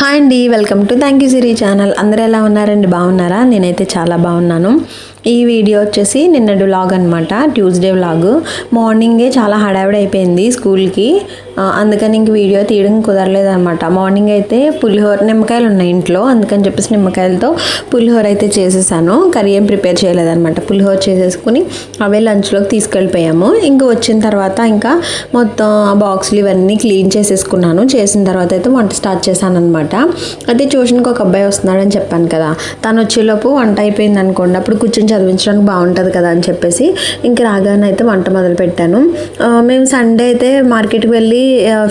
Hi అండి welcome to thank you Siri channel అందరూ ఎలా ఉన్నారండి? బాగున్నారా? నేనైతే చాలా బాగున్నాను. ఈ వీడియో వచ్చేసి నిన్నటి వ్లాగ్ అనమాట ట్యూస్డే వ్లాగ్ మార్నింగే చాలా హడావిడి అయిపోయింది స్కూల్కి. అందుకని ఇంక వీడియో తీయడం కుదరలేదన్నమాట. మార్నింగ్ అయితే పులిహోర నిమ్మకాయలు ఉన్నాయి ఇంట్లో అందుకని చెప్పేసి నిమ్మకాయలతో పులిహోర అయితే చేసేసాను. కర్రీ ఏం ప్రిపేర్ చేయలేదన్నమాట. పులిహోర చేసేసుకుని అవే లంచ్లోకి తీసుకెళ్ళిపోయాము. ఇంకా వచ్చిన తర్వాత ఇంకా మొత్తం ఆ బాక్సులు ఇవన్నీ క్లీన్ చేసేసుకున్నాను. చేసిన తర్వాత అయితే వంట స్టార్ట్ చేశాను అనమాట అయితే ట్యూషన్కి ఒక అబ్బాయి వస్తున్నాడని చెప్పాను కదా. తను వచ్చేలోపు వంట అయిపోయింది అనుకోండి అప్పుడు కూర్చొని చదివించడానికి బాగుంటుంది కదా అని చెప్పేసి ఇంక రాగానే అయితే వంట మొదలు పెట్టాను మేము సండే అయితే మార్కెట్కి వెళ్ళి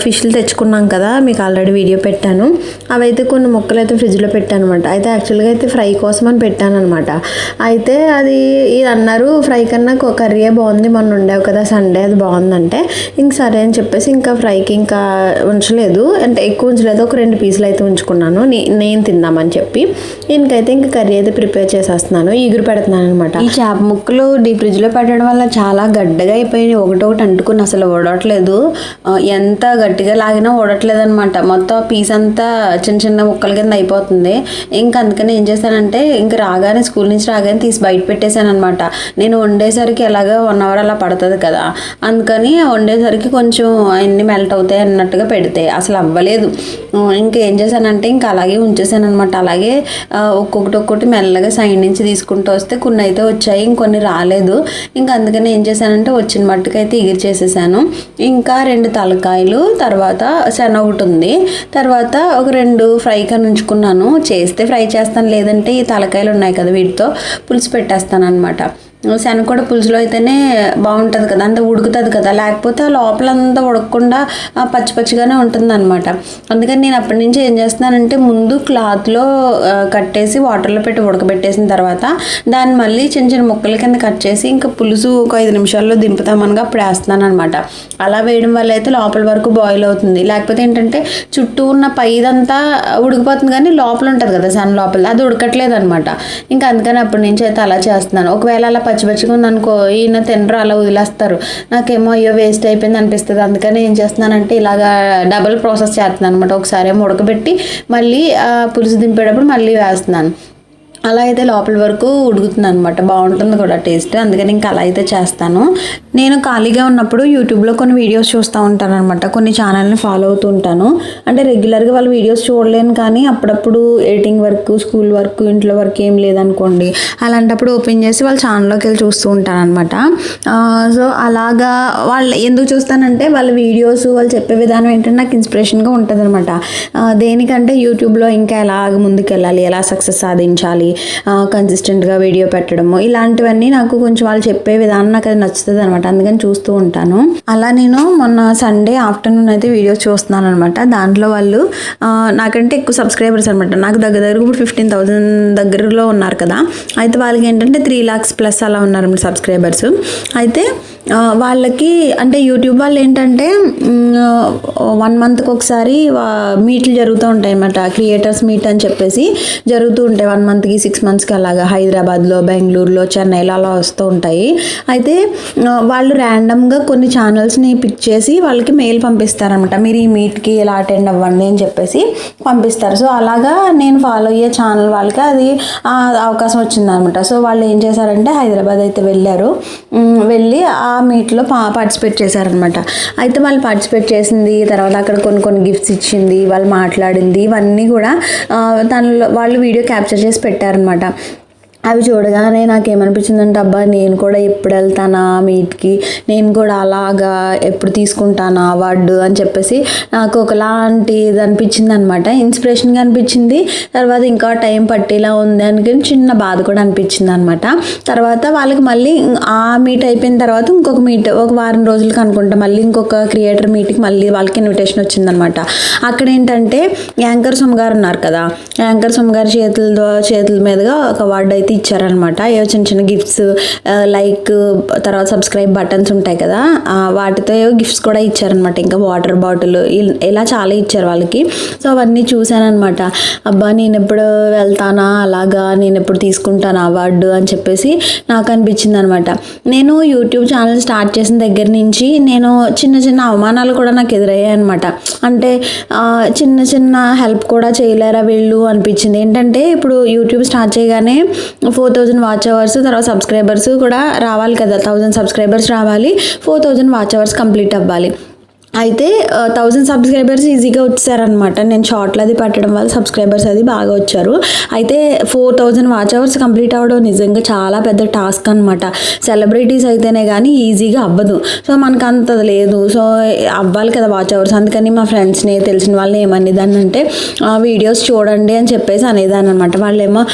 ఫిష్లు తెచ్చుకున్నాం కదా మీకు ఆల్రెడీ వీడియో పెట్టాను. అవైతే కొన్ని ముక్కలు అయితే ఫ్రిడ్జ్లో పెట్టాను అనమాట అయితే యాక్చువల్గా అయితే ఫ్రై కోసం అని పెట్టాను అనమాట అయితే అది ఇది అన్నారు ఫ్రై కన్నా కర్రీ కర్రీయే బాగుంది మొన్న ఉండేవి కదా సండే అది బాగుందంటే ఇంక సరే అని చెప్పేసి ఇంకా ఫ్రైకి ఇంకా ఉంచలేదు. అంటే ఎక్కువ ఉంచలేదు ఒక రెండు పీసులు అయితే ఉంచుకున్నాను. నేను తిందామని చెప్పి ఇంకైతే ఇంకా కర్రీ అయితే ప్రిపేర్ చేసేస్తున్నాను. ఈగురు పెడుతున్నాను అనమాట ఈ చేప ముక్కలు డీ ఫ్రిడ్జ్లో పెట్టడం వల్ల చాలా గడ్డగా అయిపోయినాయి. ఒకటొకటి అంటుకుని అసలు ఓడట్లేదు ఎంత గట్టిగా లాగినా ఓడట్లేదు అనమాట మొత్తం పీస్ అంతా చిన్న చిన్న ముక్కల కింద అయిపోతుంది. ఇంకా అందుకని ఏం చేశానంటే ఇంక రాగానే స్కూల్ నుంచి రాగానే తీసి బయట పెట్టేశాను అనమాట నేను వండేసరికి ఎలాగో వన్ అవర్ అలా పడుతుంది కదా. అందుకని వండేసరికి కొంచెం అన్నీ మెల్ట్ అవుతాయి అన్నట్టుగా పెడితే అసలు అవ్వలేదు. ఇంకా ఏం చేశానంటే ఇంకా అలాగే ఉంచేసాను అనమాట అలాగే ఒక్కొక్కటి ఒక్కొక్కటి మెల్లగా సైడ్ నుంచి తీసుకుంటూ వస్తే కొన్ని అయితే వచ్చాయి ఇంకొన్ని రాలేదు. ఇంకా అందుకని ఏం చేశానంటే వచ్చిన మట్టుకైతే ఎగిరి చేసేసాను ఇంకా రెండు తలకాయలు తర్వాత శన ఒకటి ఉంది. తర్వాత ఒక రెండు ఫ్రై కని ఉంచుకున్నాను. చేస్తే ఫ్రై చేస్తాను. లేదంటే ఈ తలకాయలు ఉన్నాయి కదా వీటితో పులుసు పెట్టేస్తాను అనమాట శనగ కూడా పులుసులో అయితేనే బాగుంటుంది కదా అంత ఉడుకుతుంది కదా. లేకపోతే ఆ లోపలంతా ఉడకకుండా పచ్చి పచ్చిగానే ఉంటుంది అనమాట అందుకని నేను అప్పటి నుంచి ఏం చేస్తున్నానంటే ముందు క్లాత్లో కట్టేసి వాటర్లో పెట్టి ఉడకబెట్టేసిన తర్వాత దాన్ని మళ్ళీ చిన్న చిన్న ముక్కల కింద కట్ చేసి ఇంకా పులుసు ఒక ఐదు నిమిషాల్లో దింపుతామనగా అప్పుడు వేస్తున్నాను అనమాట అలా వేయడం వల్ల అయితే లోపల వరకు బాయిల్ అవుతుంది. లేకపోతే ఏంటంటే చుట్టూ ఉన్న పైదంతా ఉడికిపోతుంది కానీ లోపల ఉంటుంది కదా సన్ లోపల. అది ఉడకట్లేదు అనమాట ఇంకా అందుకని అప్పటి నుంచి అయితే అలా చేస్తున్నాను. ఒకవేళ అలా పచ్చి పచ్చిగా ఉందనుకో ఈయన తినరు అలా వదిలేస్తారు. నాకేమో అయ్యో వేస్ట్ అయిపోయింది అనిపిస్తుంది. అందుకని ఏం చేస్తున్నానంటే ఇలాగా డబుల్ ప్రాసెస్ చేస్తున్నాను అనమాట ఒకసారి ఏమో ఉడకబెట్టి మళ్ళీ పులుసు దింపేటప్పుడు మళ్ళీ వేస్తున్నాను. అలా అయితే లోపల వరకు ఉడుకుతుంది అనమాట బాగుంటుంది కూడా టేస్ట్. అందుకని ఇంకా అలా అయితే చేస్తాను. నేను ఖాళీగా ఉన్నప్పుడు యూట్యూబ్లో కొన్ని వీడియోస్ చూస్తూ ఉంటాను అనమాట కొన్ని ఛానల్ని ఫాలో అవుతూ ఉంటాను. అంటే రెగ్యులర్గా వాళ్ళ వీడియోస్ చూడలేను కానీ అప్పుడప్పుడు ఎడిటింగ్ వర్క్ స్కూల్ వర్క్ ఇంట్లో వర్క్ ఏం లేదనుకోండి అలాంటప్పుడు ఓపెన్ చేసి వాళ్ళ ఛానల్లోకి వెళ్ళి చూస్తూ ఉంటాను అనమాట సో అలాగా వాళ్ళు ఎందుకు చూస్తానంటే వాళ్ళ వీడియోస్ వాళ్ళు చెప్పే విధానం ఏంటంటే నాకు ఇన్స్పిరేషన్గా ఉంటుంది అనమాట దేనికంటే యూట్యూబ్లో ఇంకా ఎలా ముందుకు వెళ్ళాలి ఎలా సక్సెస్ సాధించాలి కన్సిస్టెంట్గా వీడియో పెట్టడము ఇలాంటివన్నీ నాకు కొంచెం వాళ్ళు చెప్పే విధానం నాకు అది నచ్చుతుంది అనమాట అందుకని చూస్తూ ఉంటాను. అలా నేను మొన్న సండే ఆఫ్టర్నూన్ అయితే వీడియోస్ చూస్తున్నాను అనమాట దాంట్లో వాళ్ళు నాకంటే ఎక్కువ సబ్స్క్రైబర్స్ అనమాట నాకు దగ్గర దగ్గర ఇప్పుడు ఫిఫ్టీన్ థౌసండ్ దగ్గరలో ఉన్నారు కదా. అయితే వాళ్ళకి ఏంటంటే త్రీ లాక్స్ ప్లస్ అలా ఉన్నారు సబ్స్క్రైబర్స్ అయితే వాళ్ళకి అంటే యూట్యూబ్ వాళ్ళు ఏంటంటే వన్ మంత్కి ఒకసారి మీట్లు జరుగుతూ ఉంటాయి అన్నమాట క్రియేటర్స్ మీట్ అని చెప్పేసి జరుగుతూ ఉంటాయి. వన్ మంత్కి సిక్స్ మంత్స్కి అలాగా హైదరాబాద్లో బెంగళూరులో చెన్నైలో అలా వస్తూ ఉంటాయి. అయితే వాళ్ళు ర్యాండమ్గా కొన్ని ఛానల్స్ని పిక్ చేసి వాళ్ళకి మెయిల్ పంపిస్తారనమాట మీరు ఈ మీట్కి ఇలా అటెండ్ అవ్వండి అని చెప్పేసి పంపిస్తారు. సో అలాగా నేను ఫాలో అయ్యే ఛానల్ వాళ్ళకి అది అవకాశం వచ్చిందనమాట సో వాళ్ళు ఏం చేశారంటే హైదరాబాద్ అయితే వెళ్ళారు. వెళ్ళి ఆ మీట్లో పార్టిసిపేట్ చేశారనమాట అయితే వాళ్ళు పార్టిసిపేట్ చేసింది తర్వాత అక్కడ కొన్ని కొన్ని గిఫ్ట్స్ ఇచ్చింది వాళ్ళు మాట్లాడింది ఇవన్నీ కూడా తనలో వాళ్ళు వీడియో క్యాప్చర్ చేసి పెట్టారు. పెట్టారనమాట అవి చూడగానే నాకేమనిపించిందంటే అబ్బా నేను కూడా ఎప్పుడు వెళ్తానా మీట్కి? నేను కూడా అలాగా ఎప్పుడు తీసుకుంటానా అవార్డు అని చెప్పేసి నాకు ఒకలాంటి ఇది అనిపించింది అనమాట ఇన్స్పిరేషన్గా అనిపించింది. తర్వాత ఇంకా టైం పట్టేలా ఉంది అని చిన్న బాధ కూడా అనిపించింది అనమాట తర్వాత వాళ్ళకి మళ్ళీ ఆ మీట్ అయిపోయిన తర్వాత ఇంకొక మీట్ ఒక వారం రోజులకి అనుకుంటా మళ్ళీ ఇంకొక క్రియేటర్ మీట్కి మళ్ళీ వాళ్ళకి ఇన్విటేషన్ వచ్చిందనమాట. అక్కడ ఏంటంటే యాంకర్ సుమ్ గారు ఉన్నారు కదా యాంకర్ సుమ్ గారి చేతుల ద్వా- చేతుల మీదుగా ఒక అవార్డు అయితే అయితే ఇచ్చారనమాట. ఏవో చిన్న చిన్న గిఫ్ట్స్ లైక్ తర్వాత సబ్స్క్రైబ్ బటన్స్ ఉంటాయి కదా వాటితో ఏవో గిఫ్ట్స్ కూడా ఇచ్చారనమాట. ఇంకా వాటర్ బాటిల్ ఇలా చాలా ఇచ్చారు వాళ్ళకి. సో అవన్నీ చూశానమాట అబ్బా నేను ఎప్పుడు వెళ్తానా? అలాగా నేను ఎప్పుడు తీసుకుంటాను అవార్డు అని చెప్పేసి నాకు అనిపించింది అనమాట నేను యూట్యూబ్ ఛానల్ స్టార్ట్ చేసిన దగ్గర నుంచి నేను చిన్న చిన్న అవమానాలు కూడా నాకు ఎదురయ్యాయి అనమాట అంటే చిన్న చిన్న హెల్ప్ కూడా చేయలేరా వీళ్ళు అనిపించింది. ఏంటంటే ఇప్పుడు యూట్యూబ్ స్టార్ట్ చేయగానే ఫోర్ థౌజండ్ వాచ్ అవర్స్ తర్వాత సబ్స్క్రైబర్స్ కూడా రావాలి కదా థౌజండ్ సబ్స్క్రైబర్స్ రావాలి four thousand watch hours complete అవ్వాలి. అయితే థౌజండ్ సబ్స్క్రైబర్స్ ఈజీగా వచ్చారనమాట నేను షార్ట్లు అది పెట్టడం వల్ల సబ్స్క్రైబర్స్ అది బాగా వచ్చారు. అయితే four thousand watch hours complete అవ్వడం నిజంగా చాలా పెద్ద టాస్క్ అనమాట సెలబ్రిటీస్ అయితేనే కానీ ఈజీగా అవ్వదు. సో మనకు అంత లేదు. సో అవ్వాలి కదా వాచ్ అవర్స్ అందుకని మా ఫ్రెండ్స్ని తెలిసిన వాళ్ళని ఏమనేదాన్ని అంటే వీడియోస్ చూడండి అని చెప్పేసి అనేదాన్ని అనమాట వాళ్ళేమో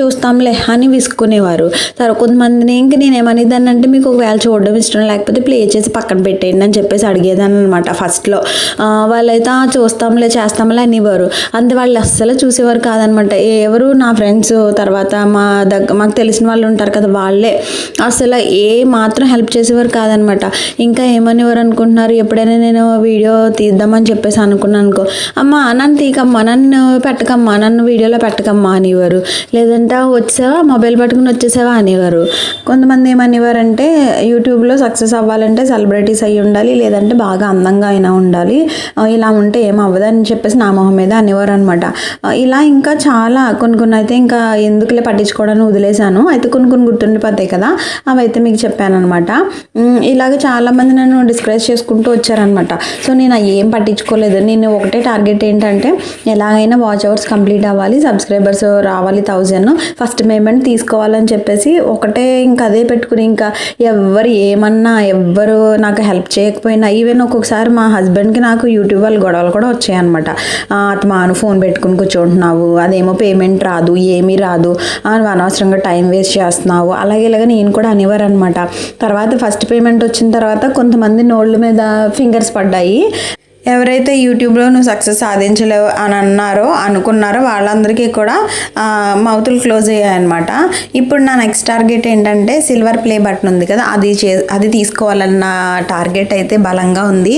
చూస్తాంలే అని విసుక్కునేవారు. తర్వాత కొంతమందిని ఇంక నేను ఏమనేదాన్ని అంటే మీకు ఒకవేళ చూడడం ఇష్టం లేకపోతే ప్లే చేసి పక్కన పెట్టేయండి అని చెప్పేసి అడిగేదాన్ని అనమాట అనమాట ఫస్ట్లో. వాళ్ళైతే చూస్తాంలే చేస్తాంలే అనేవారు. అంత వాళ్ళు అస్సలు చూసేవారు కాదనమాట ఎవరు నా ఫ్రెండ్స్ తర్వాత మా దగ్గర మాకు తెలిసిన వాళ్ళు ఉంటారు కదా వాళ్ళే. అసలు ఏ మాత్రం హెల్ప్ చేసేవారు కాదనమాట ఇంకా ఏమనేవారు అనుకుంటున్నారు? ఎప్పుడైనా నేను వీడియో తీద్దామని చెప్పేసి అనుకున్నాను అనుకో అమ్మా నన్ను తీకమ్మా నన్ను పెట్టకమ్మా నన్ను వీడియోలో పెట్టకమ్మా అనేవారు. లేదంటే వచ్చేవా మొబైల్ పట్టుకుని వచ్చేసావా? అనేవారు. కొంతమంది ఏమనేవారంటే యూట్యూబ్లో సక్సెస్ అవ్వాలంటే సెలబ్రిటీస్ అయ్యి ఉండాలి లేదంటే బాగా అందంగా అయినా ఉండాలి. ఇలా ఉంటే ఏం చెప్పేసి నా మొహం మీద అనేవారు అనమాట ఇలా ఇంకా చాలా కొన్ని కొన్ని అయితే ఇంకా ఎందుకులే పట్టించుకోవడానికి వదిలేశాను. అయితే కొన్ని కొన్ని గుర్తుండిపోతాయి కదా అవైతే మీకు చెప్పాను అనమాట ఇలాగ చాలామంది నన్ను డిస్కరేజ్ చేసుకుంటూ వచ్చారనమాట సో నేను ఏం పట్టించుకోలేదు. నేను ఒకటే టార్గెట్ ఏంటంటే ఎలాగైనా వాచ్ అవర్స్ కంప్లీట్ అవ్వాలి సబ్స్క్రైబర్స్ రావాలి థౌజండ్. ఫస్ట్ పేమెంట్ తీసుకోవాలని చెప్పేసి ఒకటే ఇంకా అదే పెట్టుకుని ఇంకా ఎవరు ఏమన్నా ఎవ్వరు నాకు హెల్ప్ చేయకపోయినా ఈవెన్ ఒక్కొక్కసారి మా హస్బెండ్కి నాకు యూట్యూబ్ వాళ్ళు గొడవలు కూడా వచ్చాయన్నమాట. ఆ, ఆత్మాను ఫోన్ పెట్టుకుని కూర్చుంటున్నావు. అదేమో పేమెంట్ రాదు ఏమీ రాదు. నువ్వు అనవసరంగా టైం వేస్ట్ చేస్తున్నావు. అలాగే ఇలాగ నేను కూడా అనేవారు అనమాట తర్వాత ఫస్ట్ పేమెంట్ వచ్చిన తర్వాత కొంతమంది నోళ్ళ మీద ఫింగర్స్ పడ్డాయి. ఎవరైతే యూట్యూబ్లో నువ్వు సక్సెస్ సాధించలేవు అని అన్నారో అనుకున్నారో వాళ్ళందరికీ కూడా మౌతులు క్లోజ్ అయ్యాయన్నమాట. ఇప్పుడు నా నెక్స్ట్ టార్గెట్ ఏంటంటే సిల్వర్ ప్లే బటన్ ఉంది కదా అది చే అది తీసుకోవాలన్న టార్గెట్ అయితే బలంగా ఉంది.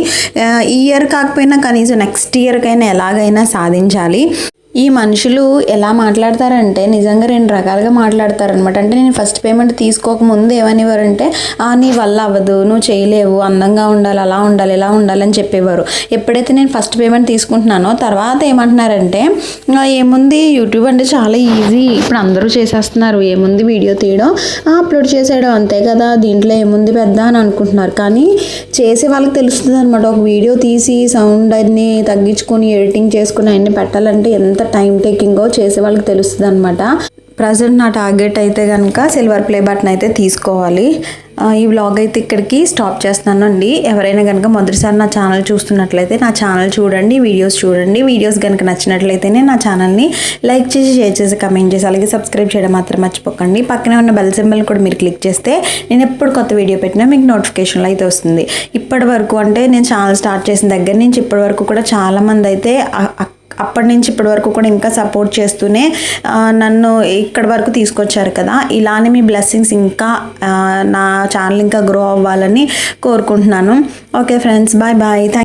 ఈ ఇయర్ కాకపోయినా కనీసం నెక్స్ట్ ఇయర్కైనా ఎలాగైనా సాధించాలి. ఈ మనుషులు ఎలా మాట్లాడతారంటే నిజంగా రెండు రకాలుగా మాట్లాడతారనమాట అంటే నేను ఫస్ట్ పేమెంట్ తీసుకోకముందు ఏమనేవారంటే "ఆ, నీ వల్ల అవ్వదు నువ్వు చేయలేవు అందంగా ఉండాలి అలా ఉండాలి ఇలా ఉండాలి అని చెప్పేవారు. ఎప్పుడైతే నేను ఫస్ట్ పేమెంట్ తీసుకుంటున్నానో తర్వాత ఏమంటున్నారంటే ఏముంది యూట్యూబ్ అంటే చాలా ఈజీ ఇప్పుడు అందరూ చేసేస్తున్నారు ఏముంది వీడియో తీయడం? అప్లోడ్ చేసేయడం అంతే కదా దీంట్లో ఏముంది పెద్ద అని అనుకుంటున్నారు. కానీ చేసే వాళ్ళకి తెలుస్తుంది అనమాట ఒక వీడియో తీసి సౌండ్ అన్ని తగ్గించుకొని ఎడిటింగ్ చేసుకుని అన్ని పెట్టాలంటే ఎంత టైం టేకింగో చేసే వాళ్ళకి తెలుస్తుంది అనమాట ప్రజెంట్ నా టార్గెట్ అయితే కనుక సిల్వర్ ప్లే బటన్ అయితే తీసుకోవాలి. ఈ వ్లాగ్ అయితే ఇక్కడికి స్టాప్ చేస్తున్నాను అండి ఎవరైనా కనుక మొదటిసారి నా ఛానల్ చూస్తున్నట్లయితే నా ఛానల్ చూడండి వీడియోస్ చూడండి. వీడియోస్ కనుక నచ్చినట్లయితేనే నా ఛానల్ని లైక్ చేసి షేర్ చేసి కమెంట్ చేసి అలాగే సబ్స్క్రైబ్ చేయడం మాత్రం మర్చిపోకండి. పక్కనే ఉన్న బెల్ సింబల్ కూడా మీరు క్లిక్ చేస్తే నేను ఎప్పుడు కొత్త వీడియో పెట్టినా మీకు నోటిఫికేషన్లు అయితే వస్తుంది. ఇప్పటి వరకు అంటే నేను ఛానల్ స్టార్ట్ చేసిన దగ్గర నుంచి ఇప్పటి వరకు కూడా చాలామంది అయితే అప్పటి నుంచి ఇప్పటి వరకు కూడా ఇంకా సపోర్ట్ చేస్తూనే నన్ను ఇక్కడి వరకు తీసుకొచ్చారు కదా. ఇలానే మీ బ్లెస్సింగ్స్ ఇంకా నా ఛానల్ ఇంకా గ్రో అవ్వాలని కోరుకుంటున్నాను. Okay friends bye bye